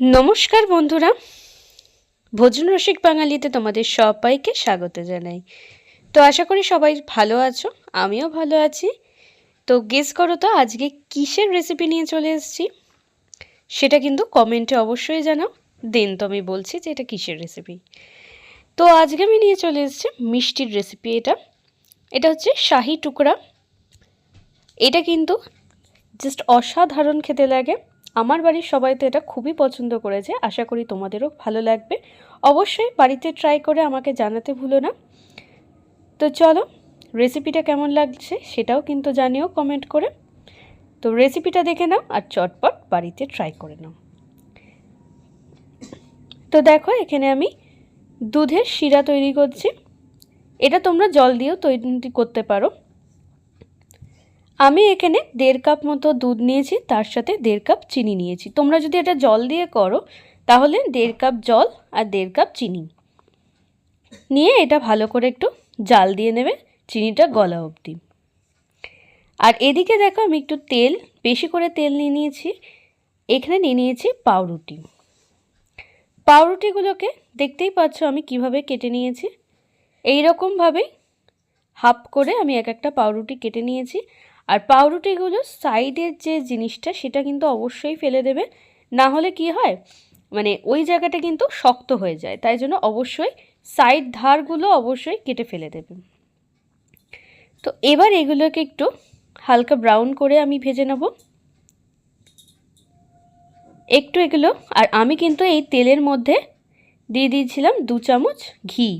নমস্কার বন্ধুরা। ভোজন রসিক বাঙালিতে তোমাদের সবাইকে স্বাগত জানাই। তো আশা করি সবাই ভালো আছো, আমিও ভালো আছি। তো গেস করো তো আজকে কিসের রেসিপি নিয়ে চলে এসেছি? সেটা কিন্তু কমেন্টে অবশ্যই জানাও। দেন তো আমি বলছি যে এটা কিসের রেসিপি তো আজকে আমি নিয়ে চলে এসেছি মিষ্টির রেসিপি এটা। এটা হচ্ছে শাহি টুকরা। এটা কিন্তু জাস্ট অসাধারণ খেতে লাগে। আমার বাড়ির সবাই তো এটা খুবই পছন্দ করেছে, আশা করি তোমাদেরও ভালো লাগবে। অবশ্যই বাড়িতে ট্রাই করে আমাকে জানাতে ভুলো না। তো চলো রেসিপিটা কেমন লাগছে সেটাও কিন্তু জানিও কমেন্ট করে। তো রেসিপিটা দেখে নাও আর চটপট বাড়িতে ট্রাই করে নাও। তো দেখো, এখানে আমি দুধের শিরা তৈরি করছি। এটা তোমরা জল দিয়েও তৈরি করতে পারো। আমি এখানে দেড় কাপ মতো দুধ নিয়েছি, তার সাথে দেড় কাপ চিনি নিয়েছি। তোমরা যদি এটা জল দিয়ে করো, তাহলে দেড় কাপ জল আর দেড় কাপ চিনি। নিয়ে এটা ভালো করে একটু জাল দিয়ে নেবে, চিনিটা গলা অবধি। আর এদিকে দেখো আমি একটু তেল, বেশি করে তেল নিয়ে নিয়েছি। এখানে নিয়ে নিয়েছি পাউরুটি। পাউরুটিগুলোকে দেখতেই পাচ্ছ আমি কীভাবে কেটে নিয়েছি। এই রকমভাবেই হাফ করে আমি এক একটা পাউরুটি কেটে নিয়েছি। আর পাউরুটিগুলো সাইডের যে জিনিসটা, সেটা কিন্তু অবশ্যই ফেলে দেবে না হলে কি হয় মানে ওই জায়গাটা কিন্তু শক্ত হয়ে যায়। তাই জন্য অবশ্যই সাইড ধারগুলো অবশ্যই কেটে ফেলে দেবে তো এবার এগুলোকে একটু হালকা ব্রাউন করে আমি ভেজে নেব। একটু এগুলো, আর আমি কিন্তু এই তেলের মধ্যে দিয়ে দিয়েছিলাম দু চামচ ঘি।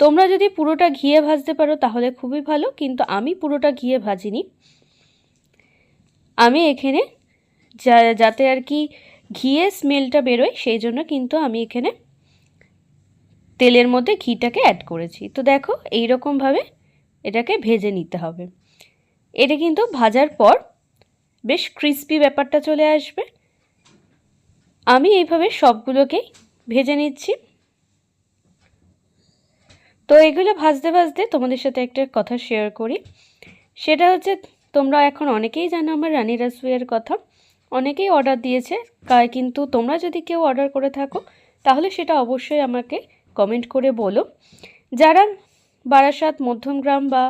তোমরা যদি পুরোটা ঘিয়ে ভাজতে পারো তাহলে খুবই ভালো, কিন্তু আমি পুরোটা ঘিয়ে ভাজিনি। আমি এখানে যা, যাতে আর কি ঘিয়ে স্মেলটা বেরোয়, সেই জন্য কিন্তু আমি এখানে তেলের মধ্যে ঘিটাকে অ্যাড করেছি। তো দেখো এই রকমভাবে এটাকে ভেজে নিতে হবে। এটা কিন্তু ভাজার পর বেশ ক্রিস্পি ব্যাপারটা চলে আসবে। আমি এইভাবে সবগুলোকেই ভেজে নিচ্ছি। তো এগুলো ভাজতে ভাজতে তোমাদের সাথে একটা কথা শেয়ার করি। সেটা হচ্ছে, তোমরা এখন অনেকেই জানো আমার রানী রাসুইয়ের কথা। অনেকেই অর্ডার দিয়েছে কিন্তু তোমরা যদি কেউ অর্ডার করে থাকো, তাহলে সেটা অবশ্যই আমাকে কমেন্ট করে বলো। যারা বারাসাত, মধ্যমগ্রাম বা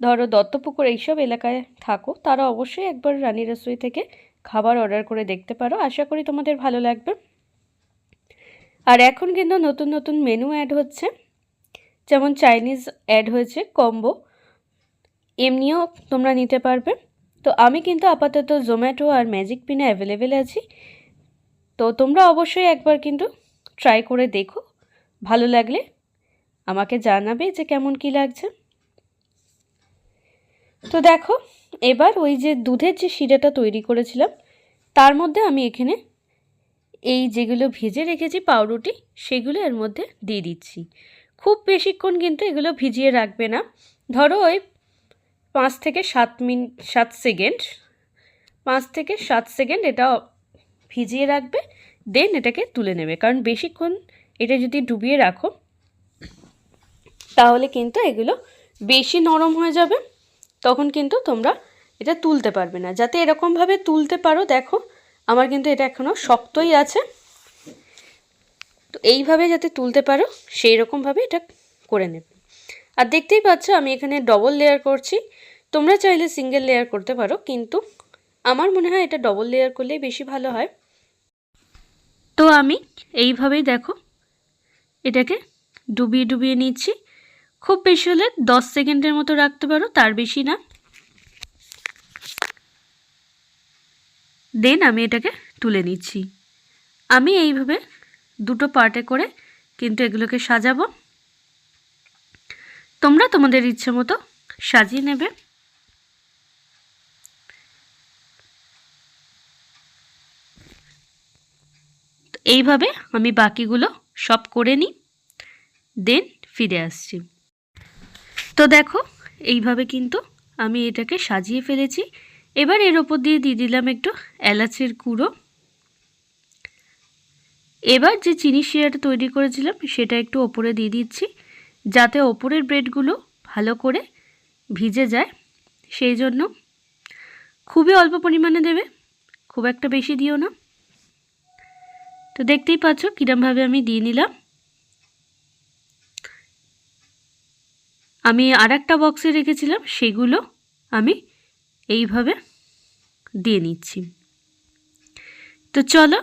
ধরো দত্তপুকুর এইসব এলাকায় থাকো, তারা অবশ্যই একবার রানী রাসুই থেকে খাবার অর্ডার করে দেখতে পারো। আশা করি তোমাদের ভালো লাগবে। আর এখন কিন্তু নতুন নতুন মেনু অ্যাড হচ্ছে। যেমন চাইনিজ অ্যাড হয়েছে কম্বো এমনিও তোমরা নিতে পারবে। তো আমি কিন্তু আপাতত জোম্যাটো আর ম্যাজিক পিনে অ্যাভেলেবেল আছি। তো তোমরা অবশ্যই একবার কিন্তু ট্রাই করে দেখো। ভালো লাগলে আমাকে জানাবে যে কেমন কি লাগছে। তো দেখো, এবার ওই যে দুধের যে শিরাটা তৈরি করেছিলাম, তার মধ্যে আমি এখানে এই যেগুলো ভেজে রেখেছি পাউরুটি, সেগুলো এর মধ্যে দিয়ে দিচ্ছি। খুব বেশিক্ষণ কিন্তু এগুলো ভিজিয়ে রাখবে না। ধরো ওই পাঁচ থেকে সাত মিনিট সাত সেকেন্ড, পাঁচ থেকে সাত সেকেন্ড এটা ভিজিয়ে রাখবে, দেন এটাকে তুলে নেবে। কারণ বেশিক্ষণ এটা যদি ডুবিয়ে রাখো, তাহলে কিন্তু এগুলো বেশি নরম হয়ে যাবে, তখন কিন্তু তোমরা এটা তুলতে পারবে না। যাতে এরকমভাবে তুলতে পারো, দেখো, আমার কিন্তু এটা এখনও শক্তই আছে। তো এইভাবে যাতে তুলতে পারো সেই রকমভাবে এটা করে নেবে। আর দেখতেই পাচ্ছ, আমি এখানে ডবল লেয়ার করছি। তোমরা চাইলে সিঙ্গেল লেয়ার করতে পারো, কিন্তু আমার মনে হয় এটা ডবল লেয়ার করলেই বেশি ভালো হয়। তো আমি এইভাবেই দেখো, এটাকে ডুবিয়ে ডুবিয়ে নিচ্ছি। খুব বেশি হলে দশ সেকেন্ডের মতো রাখতে পারো, তার বেশি না। দেন আমি এটাকে তুলে নিচ্ছি। আমি এইভাবে দুটো পার্টে করে কিন্তু এগুলোকে সাজাবো। তোমরা তোমাদের ইচ্ছে মতো সাজিয়ে নেবে। এইভাবে আমি বাকিগুলো সব করে নিই, দেন ফিরে আসছি। তো দেখো, এইভাবে কিন্তু আমি এটাকে সাজিয়ে ফেলেছি। এবার এর ওপর দিয়ে দিয়ে দিলাম একটু এলাচের কুড়ো। এবার যে চিনি শিরাটা তৈরি করেছিলাম, সেটা একটু ওপরে দিয়ে দিচ্ছি, যাতে ওপরের ব্রেডগুলো ভালো করে ভিজে যায়। সেই জন্য খুবই অল্প পরিমাণে দেবে, খুব একটা বেশি দিও না। তো দেখতেই পাচ্ছ কীরমভাবে আমি দিয়ে নিলাম। আমি আর একটা বক্সে রেখেছিলাম, সেগুলো আমি এইভাবে দিয়ে নিচ্ছি। তো চলো,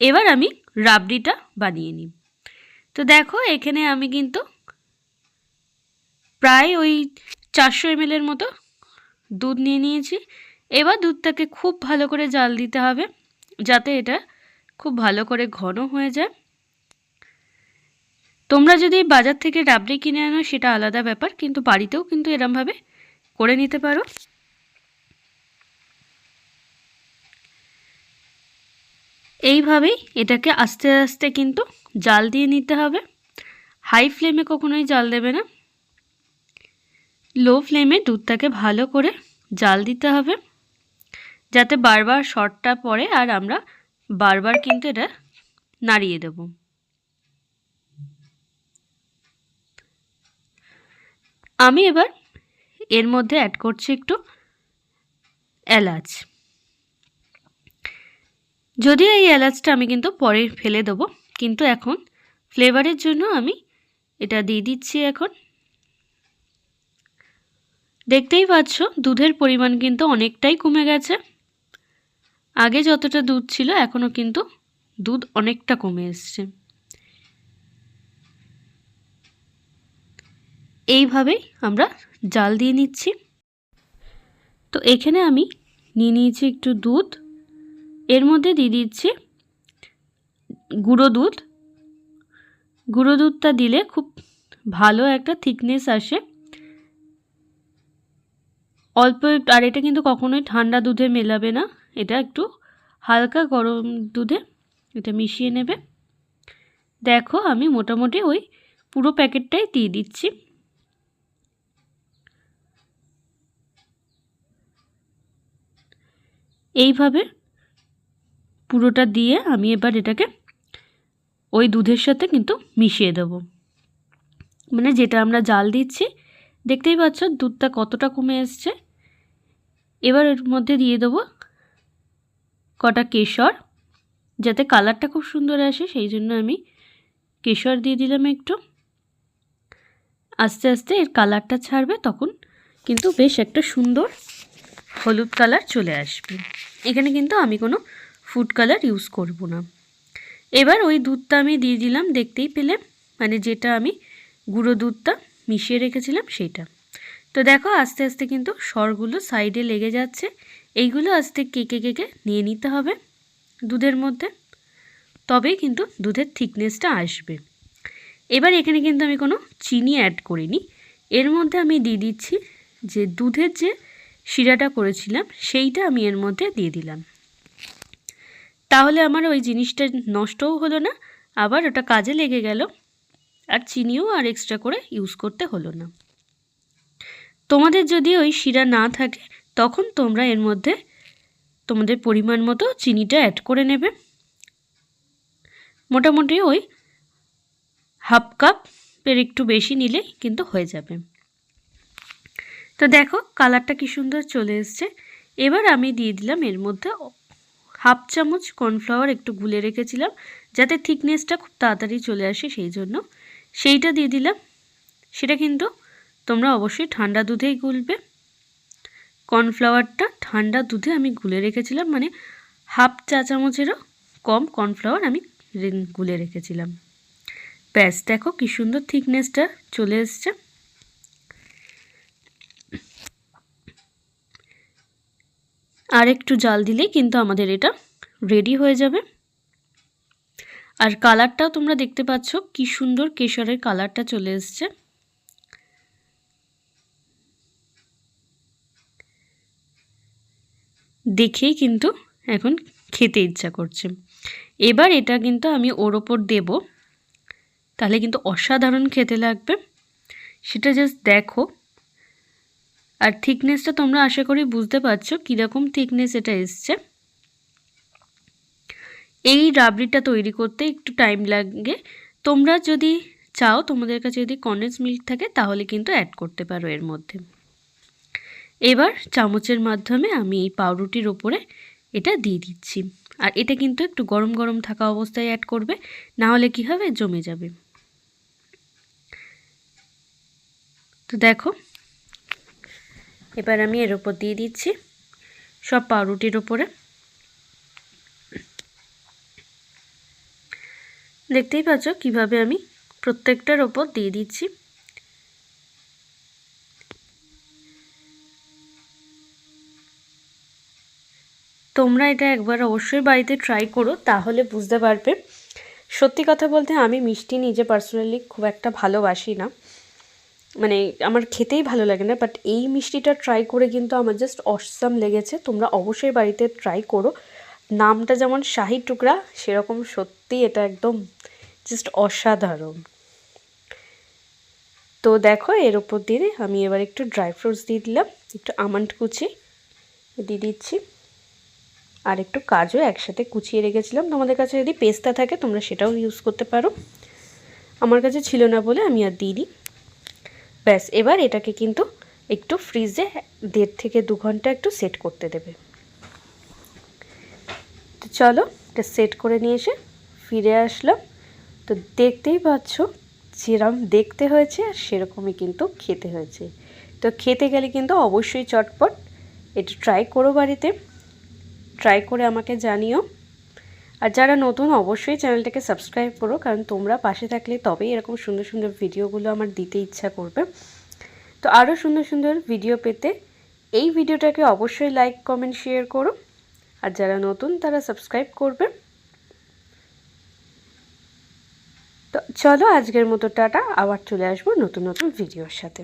এবার আমি রাবড়িটা বানিয়ে নিই। তো দেখো, এখানে আমি কিন্তু প্রায় ওই চারশো এমএলের মতো দুধ নিয়ে নিয়েছি। এবার দুধটাকে খুব ভালো করে জাল দিতে হবে, যাতে এটা খুব ভালো করে ঘন হয়ে যায়। তোমরা যদি বাজার থেকে রাবড়ি কিনে আনো, সেটা আলাদা ব্যাপার, কিন্তু বাড়িতেও কিন্তু এরমভাবে করে নিতে পারো। এইভাবেই এটাকে আস্তে আস্তে কিন্তু জাল দিয়ে নিতে হবে। হাই ফ্লেমে কখনোই জাল দেবে না। লো ফ্লেমে দুধটাকে ভালো করে জাল দিতে হবে। যাতে বারবার শর্টটা পড়ে আর আমরা বারবার কিন্তু এটা নাড়িয়ে দেব। আমি এবার এর মধ্যে অ্যাড করছি একটু এলাচ। যদিও এই এলাচটা আমি কিন্তু পরে ফেলে দেবো, কিন্তু এখন ফ্লেভারের জন্য আমি এটা দিয়ে দিচ্ছি এখন। দেখতেই পাচ্ছ, দুধের পরিমাণ কিন্তু অনেকটাই কমে গেছে। আগে যতটা দুধ ছিল এখনও কিন্তু দুধ অনেকটা কমে এসছে। এইভাবেই আমরা জাল দিয়ে নিচ্ছি। তো এখানে আমি নিয়ে নিয়েছি একটু দুধ। এর মধ্যে দিয়ে দিচ্ছি গুঁড়ো দুধ। গুঁড়ো দুধটা দিলে খুব ভালো একটা থিকনেস আসে। অল্প আর এটা কিন্তু কখনোই ঠান্ডা দুধে মেলাবে না। এটা একটু হালকা গরম দুধে এটা মিশিয়ে নেবে। দেখো আমি মোটামুটি ওই পুরো প্যাকেটটাই দিয়ে দিচ্ছি। এইভাবে পুরোটা দিয়ে আমি এবার এটাকে ওই দুধের সাথে কিন্তু মিশিয়ে দেব। মানে যেটা আমরা জাল দিচ্ছি, দেখতেই পাচ্ছ দুধটা কতটা কমে এসছে। এবার এর মধ্যে দিয়ে দেবো কটা কেশর, যাতে কালারটা খুব সুন্দর আসে, সেই জন্য আমি কেশর দিয়ে দিলাম একটু। আস্তে আস্তে এর কালারটা ছাড়বে, তখন কিন্তু বেশ একটা সুন্দর হলুদ কালার চলে আসবে। এখানে কিন্তু আমি কোনো ফুড কালার ইউজ করব না। এবার ওই দুধটা আমি দিয়ে দিলাম, দেখতেই পেলে? মানে যেটা আমি গুঁড়ো দুধটা মিশিয়ে রেখেছিলাম সেইটা। তো দেখো, আস্তে আস্তে কিন্তু স্বরগুলো সাইডে লেগে যাচ্ছে। এইগুলো আস্তে কেকে কেকে নিয়ে নিতে হবে দুধের মধ্যে। তবেই কিন্তু দুধের থিকনেসটা আসবে। এবার এখানে কিন্তু আমি কোনো চিনি অ্যাড করিনি। এর মধ্যে আমি দিয়ে দিচ্ছি যে দুধের যে শিরাটা করেছিলাম, সেইটা আমি এর মধ্যে দিয়ে দিলাম। তাহলে আমার ওই জিনিসটা নষ্টও হলো না, আবার ওটা কাজে লেগে গেল। আর চিনিও আর এক্সট্রা করে ইউজ করতে হলো না। তোমাদের যদি ওই শিরা না থাকে, তখন তোমরা এর মধ্যে তোমাদের পরিমাণ মতো চিনিটা অ্যাড করে নেবে। মোটামুটি ওই হাফ কাপের একটু বেশি নিলেই কিন্তু হয়ে যাবে। তো দেখো কালারটা কি সুন্দর চলে এসছে। এবার আমি দিয়ে দিলাম এর মধ্যে হাফ চামচ কর্নফ্লাওয়ার একটু গুলে রেখেছিলাম, যাতে থিকনেসটা খুব তাড়াতাড়ি চলে আসে সেই জন্য। সেইটা দিয়ে দিলাম। সেটা কিন্তু তোমরা অবশ্যই ঠান্ডা দুধেই গুলবে। কর্নফ্লাওয়ারটা ঠান্ডা দুধে আমি গুলে রেখেছিলাম মানে হাফ চা চামচেরও কম কর্নফ্লাওয়ার আমি গুলে রেখেছিলাম। ব্যাস, দেখো কী সুন্দর থিকনেসটা চলে এসছে। আর একটু জাল দিলেই কিন্তু আমাদের এটা রেডি হয়ে যাবে। আর কালারটাও তোমরা দেখতে পাচ্ছ, কি সুন্দর কেশরের কালারটা চলে এসছে। দেখেই কিন্তু এখন খেতে ইচ্ছা করছে। এবার এটা কিন্তু আমি ওর ওপর দেব। তাহলে কিন্তু অসাধারণ খেতে লাগবে। সেটা জাস্ট দেখো। আর থিকনেসটা তোমরা আশা করি বুঝতে পারছ কীরকম থিকনেস এটা এসছে। এই রাবড়িটা তৈরি করতে একটু টাইম লাগে। তোমরা যদি চাও, তোমাদের কাছে যদি কন্ডেন্স মিল্ক থাকে, তাহলে কিন্তু অ্যাড করতে পারো এর মধ্যে। এবার চামচের মাধ্যমে আমি এই পাউরুটির ওপরে এটা দিয়ে দিচ্ছি। আর এটা কিন্তু একটু গরম গরম থাকা অবস্থায় অ্যাড করবে, না হলে কী হবে? জমে যাবে। তো দেখো এবার আমি এর ওপর দিয়ে দিচ্ছি সব পাউরুটির ওপরে দেখতেই পাচ্ছ কীভাবে আমি প্রত্যেকটার ওপর দিয়ে দিচ্ছি। তোমরা এটা একবার অবশ্যই বাড়িতে ট্রাই করো, তাহলে বুঝতে পারবে। সত্যি কথা বলতে আমি মিষ্টি নিজে পার্সোনালি খুব একটা ভালোবাসি না। মানে আমার খেতেই ভালো লাগে না বাট এই মিষ্টিটা ট্রাই করে কিন্তু আমার জাস্ট অসাম লেগেছে। তোমরা অবশ্যই বাড়িতে ট্রাই করো। নামটা যেমন শাহি টুকরা, সেরকম সত্যি এটা একদম জাস্ট অসাধারণ। তো দেখো, এর ওপর দিয়ে আমি এবার একটু ড্রাই ফ্রুটস দিয়ে দিলাম, একটু আমন্ড কুচি দিয়ে দিচ্ছি, আর একটু কাজু একসাথে কুচিয়ে রেখেছিলাম। তোমাদের কাছে যদি পেস্তা থাকে, তোমরা সেটাও ইউজ করতে পারো। আমার কাছে ছিল না বলে আমি আর দিই ব্যাস, এবার এটাকে কিন্তু একটু ফ্রিজে দেড় থেকে দু ঘণ্টা একটু সেট করতে দেবে। তো চলো, এটা সেট করে নিয়ে এসে ফিরে আসলাম। তো দেখতেই পাচ্ছ যেরকম দেখতে হয়েছে আর সেরকমই কিন্তু খেতে হয়েছে। তো খেতে গেলে কিন্তু অবশ্যই চটপট, এটা ট্রাই করো বাড়িতে। ট্রাই করে আমাকে জানিও। আর যারা নতুন, অবশ্যই চ্যানেলটাকে সাবস্ক্রাইব করো, কারণ তোমরা পাশে থাকলে তবেই এরকম সুন্দর সুন্দর ভিডিওগুলো আমার দিতে ইচ্ছা করবে। তো আরও সুন্দর সুন্দর ভিডিও পেতে এই ভিডিওটাকে অবশ্যই লাইক কমেন্ট শেয়ার করো। আর যারা নতুন, তারা সাবস্ক্রাইব করবে। তো চলো আজকের মতো টাটা, আবার চলে আসব নতুন নতুন ভিডিওর সাথে।